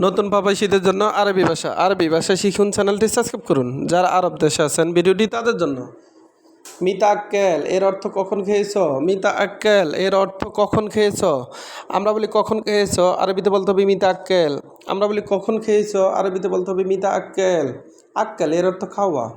নতুন প্রবাসীদের জন্য আরবি ভাষা। আরবি ভাষা শিখুন, চ্যানেলটি সাবস্ক্রাইব করুন। যারা আরব দেশে আছেন, ভিডিওটি তাদের জন্য। মিতা আক্কেল, এর অর্থ কখন খেয়েছ? মিতা আক্কেল, এর অর্থ কখন খেয়েছ? আমরা বলি কখন খেয়েছ? আরবিতে বলতে হবে মিতা আক্কেল। আমরা বলি কখন খেয়েছ? আরবিতে বলতে হবে মিতা আক্কেল। আক্কেল, এর অর্থ খাওয়া।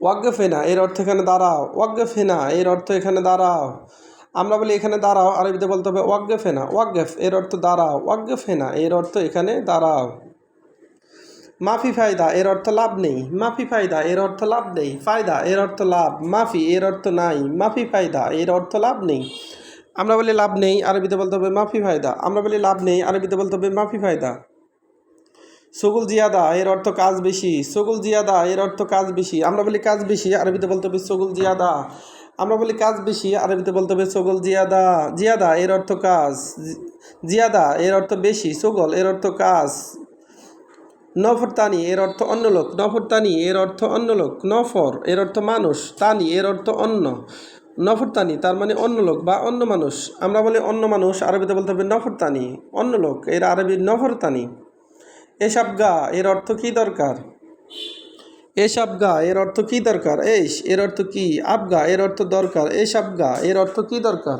ওয়াগ্গফেনা এর অর্থ এখানে দাঁড়াও। ওয়াগ্গফেনা এর অর্থ এখানে দাঁড়াও। আমরা বলি এখানে দাঁড়াও, আরবিতে বলতে হবে ওয়াগ্গফেনা ওয়াগ্গফ এর অর্থ দাঁড়াও ওয়াগ্গফেনা এর অর্থ এখানে দাঁড়াও। মাফি ফায়দা এর অর্থ লাভ নেই। মাফি ফায়দা এর অর্থ লাভ নেই। ফায়দা এর অর্থ লাভ। মাফি এর অর্থ নাই। মাফি ফায়দা এর অর্থ লাভ নেই। আমরা বলি লাভ নেই, আরবিতে বলতে হবে মাফি ফায়দা। আমরা বলি লাভ নেই, আরবিতে বলতে হবে মাফি ফায়দা। সগুল জিয়াদা এর অর্থ কাজ বেশি। সগুল জিয়াদা এর অর্থ কাজ বেশি। আমরা বলি কাজ বেশি, আরবিতে বলতে হবে সগুল জিয়াদা। আমরা বলি কাজ বেশি আরবিতে বলতে হবে সগল জিয়াদা। জিয়াদা, এর অর্থ কাজ। জিয়াদা, এর অর্থ বেশি। সগল, এর অর্থ কাজ। নফর, তানি, এর অর্থ অন্য লোক। নফর, তানি, এর অর্থ অন্য লোক। নফর, এর অর্থ মানুষ। তানি, এর অর্থ অন্য। নফর, তানি, তার মানে অন্য লোক বা অন্য মানুষ। আমরা বলি অন্য মানুষ আরবিতে বলতে হবে নফর, তানি, অন্য লোক। এর আরবি নফর, তানি। এসব গা, এর অর্থ কি দরকার? এস আবগা এর অর্থ কি দরকার? এস এর অর্থ কি? আবগা এর অর্থ দরকার। এস আবগা এর অর্থ কি দরকার?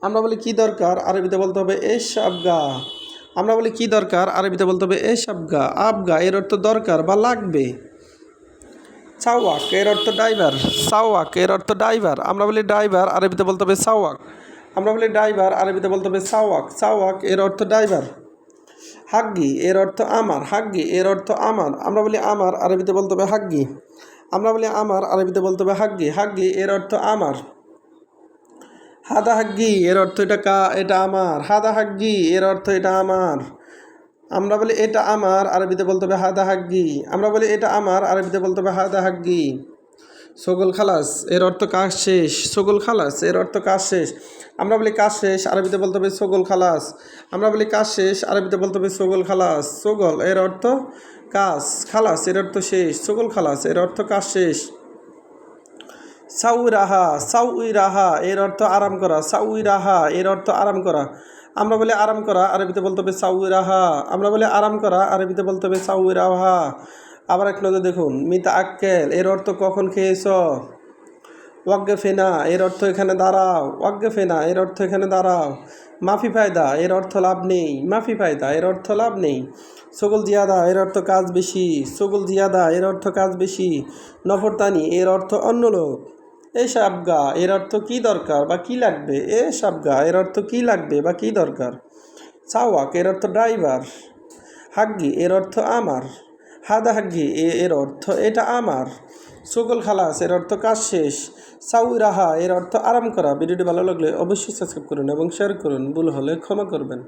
আমরা বলি কি দরকার? আরবিতে বলতে হবে এস আবগা আমরা বলি কি দরকার? আরবিতে বলতে হবে এস আবগা আবগা এর অর্থ দরকার বা লাগবে। সাওয়াক, এর অর্থ ড্রাইভার। সাওয়াক, এর অর্থ ড্রাইভার। আমরা বলি ড্রাইভার, আরবিতে বলতে হবে সাওয়াক। আমরা বলি ড্রাইভার, আরবিতে বলতে হবে সাওয়াক। সাওয়াক, এর অর্থ ড্রাইভার। হাগ্গি, এর অর্থ আমার, হাগ্গি, এর অর্থ আমার। আমরা বলি আমার, আরবিতে বলতে হবে হাগ্গি। আমরা বলি আমার, আরবিতে বলতে হবে হাগ্গি। হাগ্গি, এর অর্থ আমার। হাদা হাগ্গি, এর অর্থ এটা কা, এটা আমার। হাদা হাগ্গি, এর অর্থ এটা আমার। আমরা বলি এটা আমার, আরবিতে বলতে হবে হাদা হাগ্গি। আমরা বলি এটা আমার, আরবিতে বলতে হবে হাদা হাগ্গি। সগল খালাস, এর অর্থ কাজ শেষ। সগল খালাস, এর অর্থ কাজ শেষ। আমরা বলি কাজ শেষ, আরবিতে বলতে হবে সগল খালাস। আমরা বলি কাজ শেষ, আরবিতে বলতে হবে সগল খালাস। সগল, এর অর্থ কাজ। খালাস, এর অর্থ শেষ। সগল খালাস, এর অর্থ কাজ শেষ। সাউই রাহা সাউই রাহা এর অর্থ আরাম করা। সাউই রাহা এর অর্থ আরাম করা। আমরা বলি আরাম করা, আরবিতে বলতে হবে সাউই রাহা আমরা বলি আরাম করা, আরবিতে বলতে হবে সাউই রাহা আবার এক নজর দেখুন মিতা আক্কেল এর অর্থ কখন খেয়েছ ওয়াগ্গে ফেনা এর অর্থ এখানে দাঁড়াও ওয়াগ্গে ফেনা এর অর্থ এখানে দাঁড়াও মাফি ফায়দা এর অর্থ লাভ নেই মাফি ফায়দা এর অর্থ লাভ নেই সগুল জিয়াদা এর অর্থ কাজ বেশি সগুল জিয়াদা এর অর্থ কাজ বেশি নফরতানি এর অর্থ অন্য লোক এ সাবগা এর অর্থ কি দরকার বা কি লাগবে এ সাবগা এর অর্থ কি লাগবে বা কি দরকার সাওয়াক এর অর্থ ড্রাইভার হাগ্গি এর অর্থ আমার হাদা হাগি এর অর্থ এটা আমার। সকল খালাস, এর অর্থ কাজ শেষ। সাউই রাহা এর অর্থ আরাম করা। ভিডিওটি ভালো লাগলে অবশ্যই সাবস্ক্রাইব করুন এবং শেয়ার করুন। ভুল হলে ক্ষমা করবেন।